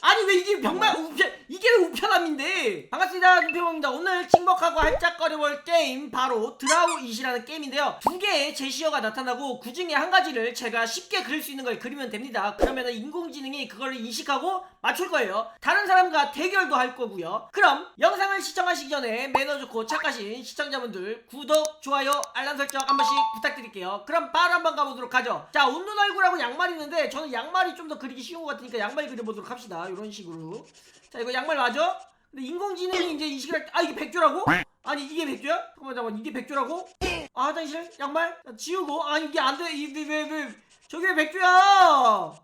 아니 왜 이게 병만 우편 이게 왜 우편함인데. 반갑습니다 김태형입니다. 오늘 찍먹하고 할짝거려볼 게임 바로 드라우잇이라는 게임인데요. 두 개의 제시어가 나타나고 그 중에 한 가지를 제가 쉽게 그릴 수 있는 걸 그리면 됩니다. 그러면 인공지능이 그걸 인식하고 맞출 거예요. 다른 사람과 대결도 할 거고요. 그럼 영상을 시청하시기 전에 매너 좋고 착하신 시청자분들 구독 좋아요 알람 설정 한 번씩 부탁드릴게요. 그럼 바로 한번 가보도록 하죠. 자 웃는 얼굴하고 양말 있는데 저는 양말이 좀 더 그리기 쉬운 것 같으니까 양말 그려보도록 합시다. 이런 식으로. 자 이거 양말 맞아? 근데 인공지능이 이제 인식을 할 때, 아 이게 백조라고? 아니 이게 백조야? 잠깐만 잠깐만. 이게 백조라고? 아 화장실? 양말? 자, 지우고? 아 이게 안돼. 이게 왜 왜? 저게 왜 백조야!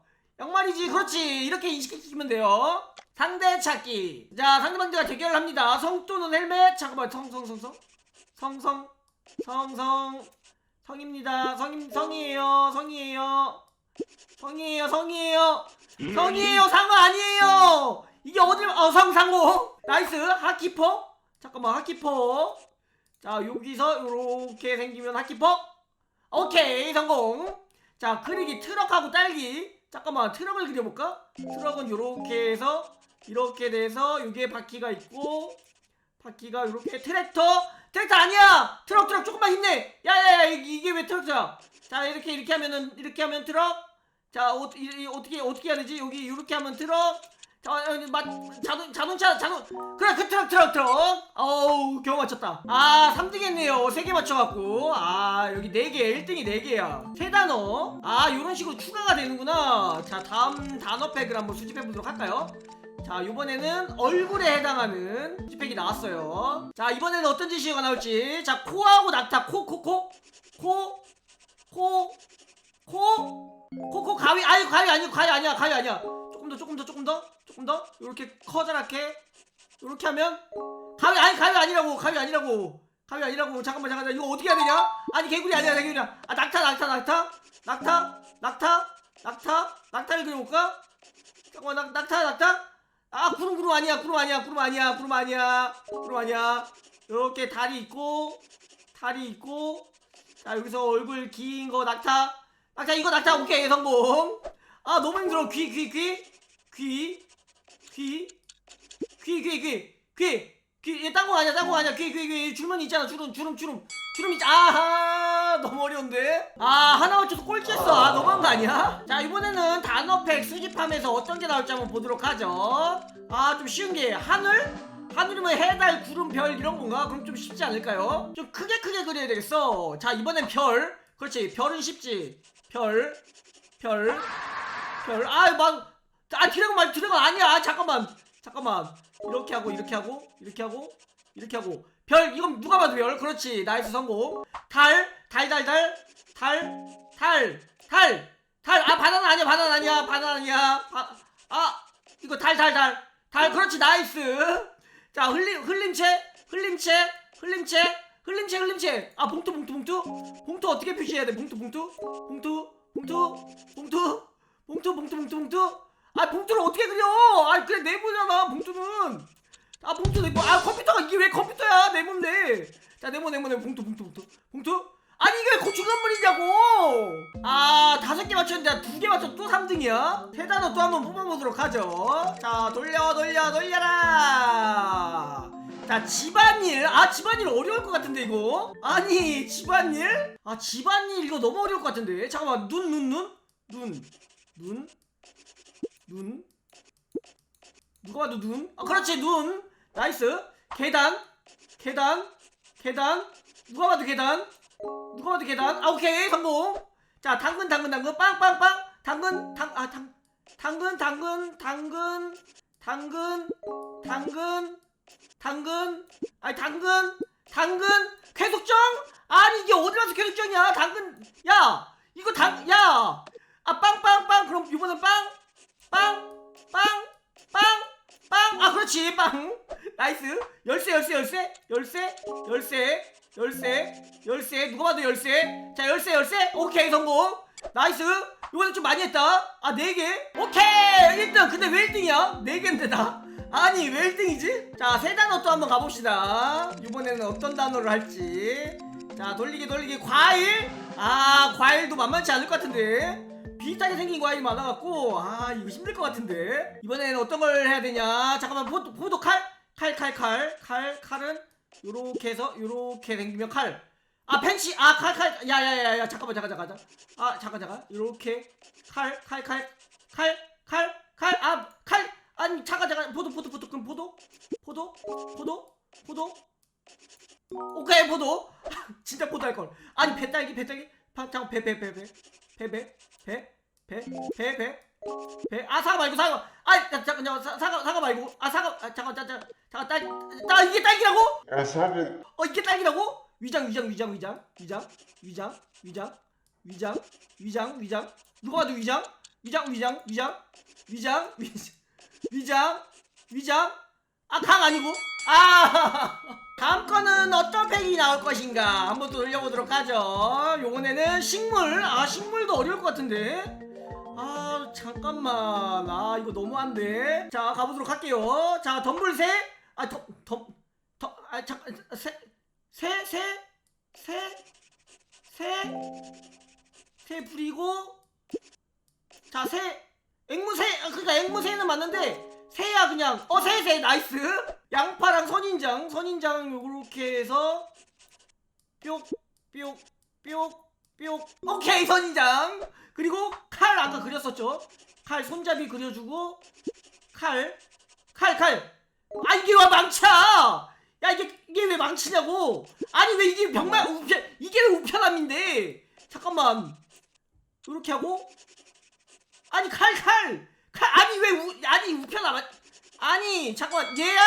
양말이지. 그렇지. 이렇게 인식시키면 돼요. 상대 찾기. 자 상대방들과 대결을 합니다. 성 또는 헬멧. 잠깐만. 성성성성. 성성. 성성. 성입니다. 성임 성이에요. 성이에요. 성이에요. 성이에요. 성이에요. 상어 아니에요 이게 어딜 어 성상호 나이스. 하키퍼? 잠깐만 하키퍼. 자 여기서 요렇게 생기면 하키퍼? 오케이 성공. 자 그리기 트럭하고 딸기. 잠깐만 트럭을 그려볼까? 트럭은 요렇게 해서 이렇게 돼서 여기에 바퀴가 있고 바퀴가 요렇게 트랙터. 트랙터 아니야! 트럭 트럭 조금만 힘내! 야야야 이게 왜 트럭이야 자 이렇게 이렇게 하면은 이렇게 하면 트럭. 자 어, 이, 이, 어떻게 어떻게 해야 되지? 여기 이렇게 하면 트럭. 자 어, 맞 자동 자동차 자동 그래 그 트럭 트럭 트럭. 어우 겨우 맞췄다. 아 3등 했네요. 3개 맞춰갖고. 아 여기 4개 1등이 4개야. 세 단어? 아 요런 식으로 추가가 되는구나. 자 다음 단어 팩을 한번 수집해 보도록 할까요? 자 이번에는 얼굴에 해당하는 수집팩이 나왔어요. 자 이번에는 어떤 제시어가 나올지. 자 코하고 낙타 코 코 코. 코 코 코 코 코 가위. 아니 가위 아니고 가위 아니야 가위 아니야. 조금 더 조금 더 조금 더 조금 더? 이렇게 커다랗게? 이렇게 하면? 가위 아니 가위 아니라고 가위 아니라고. 가위 아니라고. 잠깐만 잠깐만. 이거 어떻게 해야 되냐? 아니 개구리 아니야 개구리 아니야. 아 낙타 낙타 낙타? 낙타? 낙타? 낙타? 낙타를 그려볼까? 잠깐만 낙, 낙타 낙타? 아 구름 구름 아니야 구름 아니야 구름 아니야 구름 아니야 구름 아니야. 이렇게 다리 있고 다리 있고. 자 여기서 얼굴 긴 거 낙타. 낙타 이거 낙타. 오케이 성공. 아 너무 힘들어. 귀 귀 귀? 귀 귀 귀 귀 귀 귀 귀. 딴거 아니야 딴거 아니야. 귀 귀 귀. 주름 있잖아 주름 주름 주름. 주름 있 아하 너무 어려운데. 아 하나 맞춰서 꼴찌했어. 아 너무한 거 아니야? 자 이번에는 단어팩 수집함에서 어떤 게 나올지 한번 보도록 하죠. 아 좀 쉬운 게 하늘? 하늘이면 해달 구름 별 이런 건가? 그럼 좀 쉽지 않을까요? 좀 크게 크게 그려야 되겠어. 자 이번엔 별. 그렇지. 별은 쉽지. 별 별, 별, 아, 막, 아, 드래곤 말, 드래곤 아니야. 아, 잠깐만, 잠깐만. 이렇게 하고, 이렇게 하고, 이렇게 하고, 이렇게 하고. 별, 이건 누가 봐도 별. 그렇지. 나이스 성공. 달, 달, 달, 달, 달, 달, 달, 달. 아, 바나나 아니야, 바나나 아니야, 바나나 아니야. 바, 아, 이거 달, 달, 달. 달, 그렇지. 나이스. 자, 흘림, 흘림체, 흘림체, 흘림체, 흘림체, 흘림체. 아, 봉투, 봉투, 봉투. 봉투 어떻게 표시해야 돼? 봉투, 봉투, 봉투. 봉투 봉투 봉투 봉투 봉투 봉투 아 봉투를 어떻게 그려? 아 그래 네모잖아 봉투는. 아 봉투 네모 아 컴퓨터가 이게 왜 컴퓨터야 네모인데 자 네모 네모 네모 봉투 봉투 봉투. 봉투? 아니 이게 고추간물이냐고! 아 다섯 개 맞췄는데 두 개 맞춰 또 3등이야? 세 단어 또 한번 뽑아보도록 하죠. 자 돌려 돌려 돌려라! 자 집안일. 아 집안일 어려울 것 같은데 이거? 아니 집안일? 아 집안일 이거 너무 어려울 것 같은데. 잠깐만 눈 눈 눈? 눈. 눈 눈? 누가 봐도 눈? 아 그렇지 눈. 나이스. 계단. 계단. 계단. 누가 봐도 계단. 누가 봐도 계단. 아 오케이 성공. 자 당근 당근 당근. 빵빵빵. 당근 당 아 당 당근 당근 당근 당근 당근 당근. 아니 당근 당근. 쾌속정 아니 이게 어디 가서 쾌속정이야? 당근. 야 이거 당야아 빵빵빵. 그럼 이번엔 빵 빵빵빵 빵 빵 아 그렇지. 빵. 나이스. 열쇠 열쇠 열쇠 열쇠 열쇠 열쇠 열쇠. 누가 봐도 열쇠. 자 열쇠 열쇠. 오케이 성공. 나이스. 이번엔 좀 많이 했다. 아 4개? 오케이. 1등. 근데 왜 1등이야? 4개인데 나 아니 왜 1등이지? 자 세 단어 또 한번 가봅시다. 이번에는 어떤 단어를 할지. 자 돌리기 돌리기. 과일? 아 과일도 만만치 않을 것 같은데 비슷하게 생긴 과일이 많아갖고 아 이거 힘들 것 같은데? 이번에는 어떤 걸 해야 되냐? 잠깐만 포도, 포도 칼? 칼 칼 칼. 칼 칼 은 요렇게 해서 요렇게 생기면 칼. 아 펜시 아 칼 칼. 야야야야 잠깐만 잠깐 잠깐. 아 잠깐 잠깐. 요렇게. 칼 칼 칼. 칼 칼 칼. 아 칼. 아니 잠깐 잠깐. 포도 포도 포도. 그럼 포도? 포도? 포도? 포도? 오케이 포도. 진짜 포도 할걸. 아니 배딸기 배딸기? 파, 잠깐 배배배배 배배 배 배 배 배 아 사과 말고 사과 자, 잠깐 잠깐 사- 사과 사과 말고 아 사과 아, 잠깐 잠깐 잠깐 딸나 이게 딸기라고 아, 사는 어 이게 딸기라고 위장 위장 위장 위장 위장 위장 위장 위장 위장 위장 누가 봐도 위장 위장 위장 위장 위장 위장 위장 아 강 아니고 아 다음 거는 어떤 팩이 나올 것인가 한번 또 돌려보도록 하죠 요번에는 식물 아 식물도 어려울 것 같은데 아 잠깐만. 아 이거 너무한데. 자 가보도록 할게요. 자 덤불새 아덤덤덤아 잠깐 새 새, 새, 새, 새, 새 부리고. 자, 새, 앵무새, 아, 그러니까 앵무새는 맞는데 새야 그냥. 어, 새, 새, 나이스. 양파랑 선인장, 선인장 요렇게 해서 뿅, 뿅, 뿅, 뿅. 오케이, 선인장. 그리고 칼 아까 그렸었죠? 칼 손잡이 그려주고 칼, 칼, 칼. 아, 이게 왜 망쳐! 야 이게 이게 왜 망치냐고? 아니 왜 이게 병만 우편 이게 왜 우편함인데? 잠깐만. 이렇게 하고. 아니 칼 칼. 칼 아니 왜 우, 아니 우편함 아니 잠깐만. 얘야?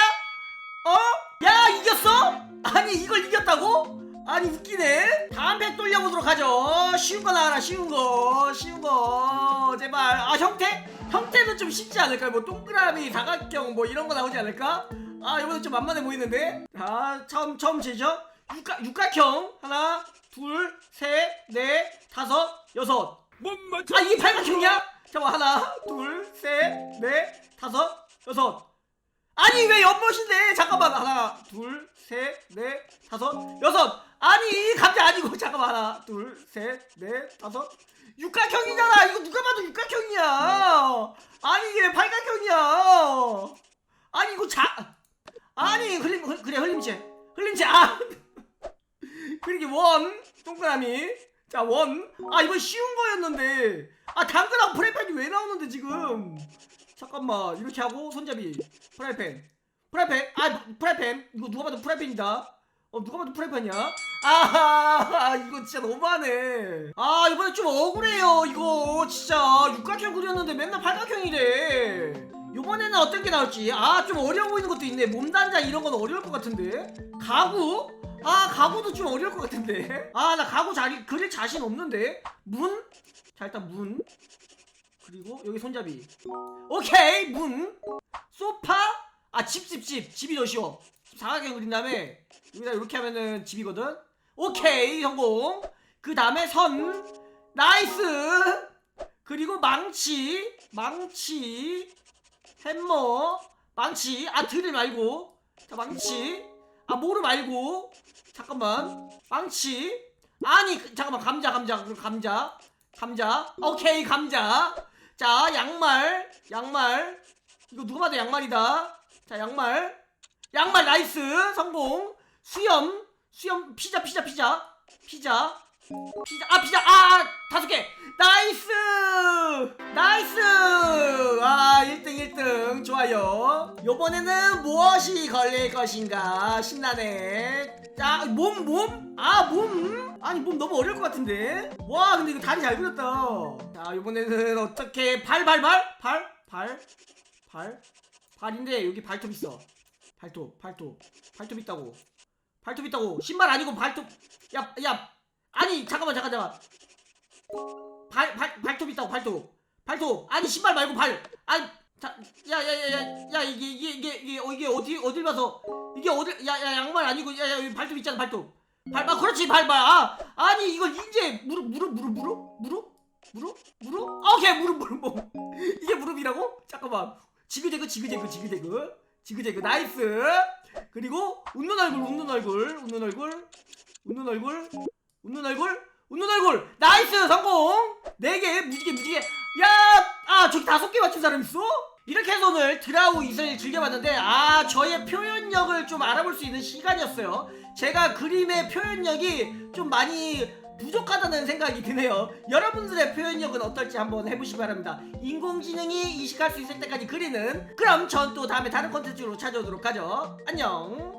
어? 야 이겼어? 아니 이걸 이겼다고? 아니 웃기네. 다음 팩 돌려보도록 하죠. 쉬운 거 나와라 쉬운 거. 쉬운 거. 제발. 아 형태? 형태는 좀 쉽지 않을까요? 뭐 동그라미 사각형 뭐 이런 거 나오지 않을까? 아 이번엔 좀 만만해 보이는데? 자 처음 처음 제죠 육각 육각형. 하나 둘셋넷 다섯 여섯. 아 이게 팔각형이야? 잠깐 하나 둘셋넷 다섯 여섯. 아니 왜 연못인데? 잠깐만 하나 둘셋넷 다섯 여섯 아니 감자 아니고 잠깐만 둘셋넷 다섯. 육각형이잖아. 이거 누가 봐도 육각형이야. 아니 이게 팔각형이야. 아니 이거 자 아니 흘림 흘- 그래 흘림체. 흘림체 아. 그리고 원 동그라미. 자 원. 아 이번 쉬운 거였는데. 아 당근하고 프라이팬이 왜 나오는데 지금? 잠깐만 이렇게 하고 손잡이. 프라이팬. 프라이팬. 아 프라이팬. 이거 누가 봐도 프라이팬이다 어 누가 봐도 프라이팬이야? 아 이거 진짜 너무하네. 아 이번에 좀 억울해요 이거. 진짜. 육각형 그렸는데 맨날 팔각형이래. 요번에는 어떤 게 나올지. 아 좀 어려워 보이는 것도 있네. 몸단장 이런 건 어려울 것 같은데. 가구? 아 가구도 좀 어려울 것 같은데. 아 나 가구 자리 그릴 자신 없는데. 문? 자 일단 문. 그리고 여기 손잡이. 오케이 문. 소파? 아 집 집 집. 집이 더 쉬워 사각형 그린 다음에 여기다 이렇게 하면은 집이거든? 오케이 성공. 그 다음에 선. 나이스. 그리고 망치 망치 햄머 망치. 아 드릴 말고. 자 망치. 아 모르 말고. 잠깐만. 망치. 아니 그- 잠깐만. 감자 감자. 감자. 감자. 오케이 감자. 자 양말. 양말. 이거 누가 봐도 양말이다. 자 양말 양말 나이스 성공. 수염 수염 피자 피자 피자. 피자. 피자. 아 피자. 아 아, 다섯 개. 나이스! 나이스! 아 1등 1등. 좋아요. 요번에는 무엇이 걸릴 것인가 신나네 자몸 몸? 아 몸? 아니 몸 너무 어려울 것 같은데? 와 근데 이거 다리 잘 그렸다. 자 요번에는 어떻게? 발 발 발? 발? 발? 발? 발인데 여기 발톱 있어 발톱 발톱 발톱 있다고. 발톱 있다고. 신발 아니고 발톱. 야 야. 아니 잠깐만 잠깐 잠깐 발, 발, 발톱 있다고 발톱. 발톱. 아니 신발 말고 발 아니 야야 야 야 야 이게 이게 이게 이게 어, 이게 어디 어딜 봐서. 이게 어디 야야 양말 아니고 야 야 여기 발톱 있잖아 발톱. 발 아 그렇지 발 발 아 아니 이걸 이제 무릎 무릎 무릎 무릎? 무릎? 무릎? 무릎? 아, 오케이 무릎 무릎 뭐 이게 무릎이라고? 잠깐만. 지그재그 지그재그 지그재그 지그재그 나이스. 그리고 웃는 얼굴 웃는 얼굴 웃는 얼굴 웃는 얼굴 웃는 얼굴 웃는 얼굴. 나이스 성공. 4개 무지개 무지개. 야아 저기 다섯 개 맞춘 사람 있어? 이렇게 해서 오늘 드라우 이슬 즐겨봤는데 아 저의 표현력을 좀 알아볼 수 있는 시간이었어요. 제가 그림의 표현력이 좀 많이 부족하다는 생각이 드네요. 여러분들의 표현력은 어떨지 한번 해보시기 바랍니다. 인공지능이 이식할 수 있을 때까지 그리는 그럼 전 또 다음에 다른 컨텐츠로 찾아오도록 하죠. 안녕